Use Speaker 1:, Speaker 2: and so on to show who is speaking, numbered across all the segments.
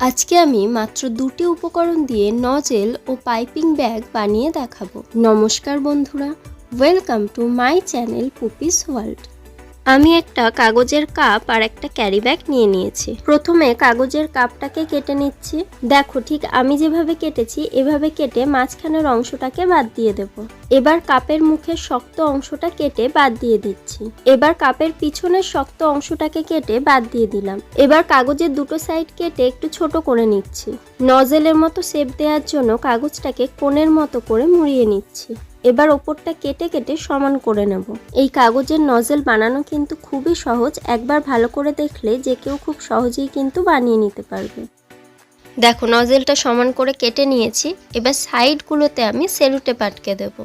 Speaker 1: আজকে আমি মাত্র দুটি উপকরণ দিয়ে নজেল ও পাইপিং ব্যাগ বানিয়ে দেখাবো। নমস্কার বন্ধুরা, welcome to my channel puppies world. আমি একটা কাগজের কাপ আর একটা ক্যারি ব্যাগ নিয়ে নিয়েছি। প্রথমে কাগজের কাপটাকে কেটে নিচ্ছি। দেখো, ঠিক আমি যেভাবে কেটেছি, এভাবে কেটে মাঝখানের অংশটাকে বাদ দিয়ে দেব। এবার কাপের মুখের শক্ত অংশটা কেটে বাদ দিয়ে দিচ্ছি। এবার কাপের পিছনের শক্ত অংশটাকে কেটে বাদ দিয়ে দিলাম। এবার কাগজের দুটো সাইড কেটে একটু ছোট করে নিচ্ছি। নজেলের মতো শেপ দেওয়ার জন্য কাগজটাকে কোণের মতো করে মুড়িয়ে নিচ্ছি। এবার ওপরটা কেটে কেটে সমান করে নেব। এই কাগজের নজেল বানানো কিন্তু খুবই সহজ। একবার ভালো করে দেখলে যে কেউ খুব সহজেই কিন্তু বানিয়ে নিতে পারবে। দেখো নজেলটা সমান করে কেটে নিয়েছি। এবার সাইডগুলোতে আমি সেলুটে পাটকে দেব।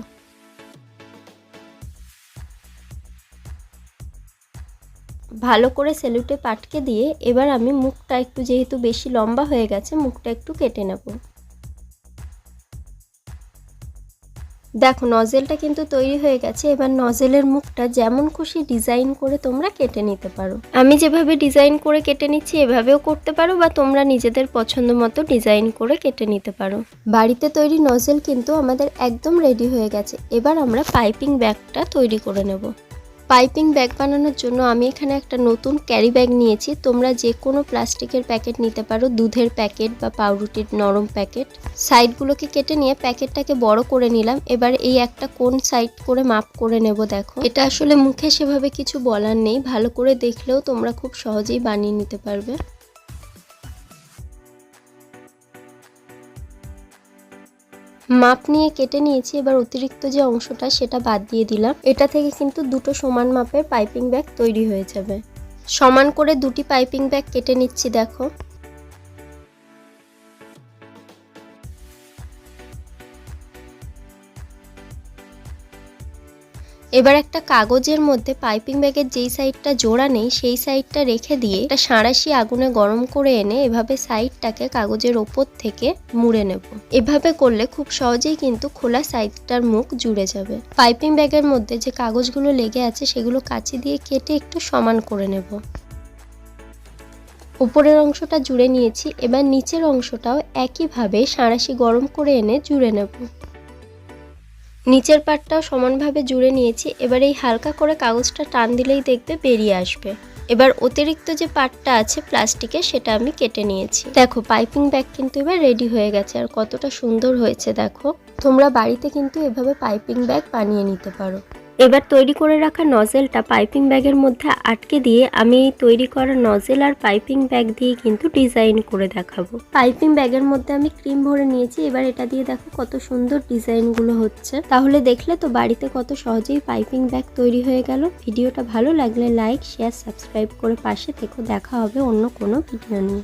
Speaker 1: ভালো করে সেলুটে পাটকে দিয়ে এবার আমি মুখটা একটু যেহেতু বেশি লম্বা হয়ে গেছে, মুখটা একটু কেটে নেব। দেখো, নজেলটা কিন্তু তৈরি হয়ে গেছে, এবার নজেলের মুখটা যেমন খুশি ডিজাইন করে তোমরা কেটে নিতে পারো। আমি যেভাবে ডিজাইন করে কেটে নিচ্ছি, এভাবেও করতে পারো বা তোমরা নিজেদের পছন্দ মতো ডিজাইন করে কেটে নিতে পারো। বাড়িতে তৈরি নজেল কিন্তু আমাদের একদম রেডি হয়ে গেছে। এবার আমরা পাইপিং ব্যাগটা তৈরি করে নেব। পাইপিং ব্যাগ বানানোর জন্য আমি এখানে একটা নতুন ক্যারি ব্যাগ নিয়েছি। তোমরা যে কোনো প্লাস্টিকের প্যাকেট নিতে পারো, দুধের প্যাকেট বা পাউরুটির নরম প্যাকেট। সাইডগুলোকে কেটে নিয়ে প্যাকেটটাকে বড় করে নিলাম। এবার এই একটা কোন সাইড করে মাপ করে নেব দেখো। এটা আসলে মুখে সেভাবে কিছু বলার নেই। ভালো করে দেখলেও তোমরা খুব সহজেই বানিয়ে নিতে পারবে। মাপ নিয়ে কেটে নিয়েছি, এবার অতিরিক্ত যে অংশটা সেটা বাদ দিয়ে দিলাম। এটা থেকে কিন্তু দুটো সমান মাপের পাইপিং ব্যাগ তৈরি হয়ে যাবে। সমান করে দুটি পাইপিং ব্যাগ কেটে নিচ্ছি, দেখো। এবার একটা কাগজের মধ্যে পাইপিং ব্যাগের যেই সাইডটা জোড়া নেই, সেই সাইডটা রেখে দিয়ে একটা সাঁড়াশি আগুনে গরম করে এনে এভাবে সাইডটাকে কাগজের ওপর থেকে মুড়ে নেব। এভাবে করলে খুব সহজেই কিন্তু খোলা সাইডটার মুখ জুড়ে যাবে। পাইপিং ব্যাগের মধ্যে যে কাগজগুলো লেগে আছে, সেগুলো কাঁচি দিয়ে কেটে একটু সমান করে নেব। উপরের অংশটা জুড়ে নিয়েছি, এবার নিচের অংশটাও একইভাবে সাঁড়াশি গরম করে এনে জুড়ে নেব। নিচের পাটটাও সমানভাবে জুড়ে নিয়েছি, এবার এই হালকা করে কাগজটা টান দিলেই দেখবে বেরিয়ে আসবে। এবার অতিরিক্ত যে পাটটা আছে প্লাস্টিকে, সেটা আমি কেটে নিয়েছি। দেখো, পাইপিং ব্যাগ কিন্তু এবার রেডি হয়ে গেছে, আর কতটা সুন্দর হয়েছে, দেখো। তোমরা বাড়িতে কিন্তু এভাবে পাইপিং ব্যাগ বানিয়ে নিতে পারো। এবার তৈরি করে রাখা নজেলটা পাইপিং ব্যাগের মধ্যে আটকে দিয়ে আমি তৈরি করা নজেল আর পাইপিং ব্যাগ দিয়ে কিন্তু ডিজাইন করে দেখাবো। পাইপিং ব্যাগের মধ্যে আমি ক্রিম ভরে নিয়েছি। এবার এটা দিয়ে দেখো কত সুন্দর ডিজাইনগুলো হচ্ছে। তাহলে দেখলে তো বাড়িতে কত সহজেই পাইপিং ব্যাগ তৈরি হয়ে গেল। ভিডিওটা ভালো লাগলে লাইক, শেয়ার, সাবস্ক্রাইব করে পাশে থেকো। দেখা হবে অন্য কোনো ভিডিও নিয়ে।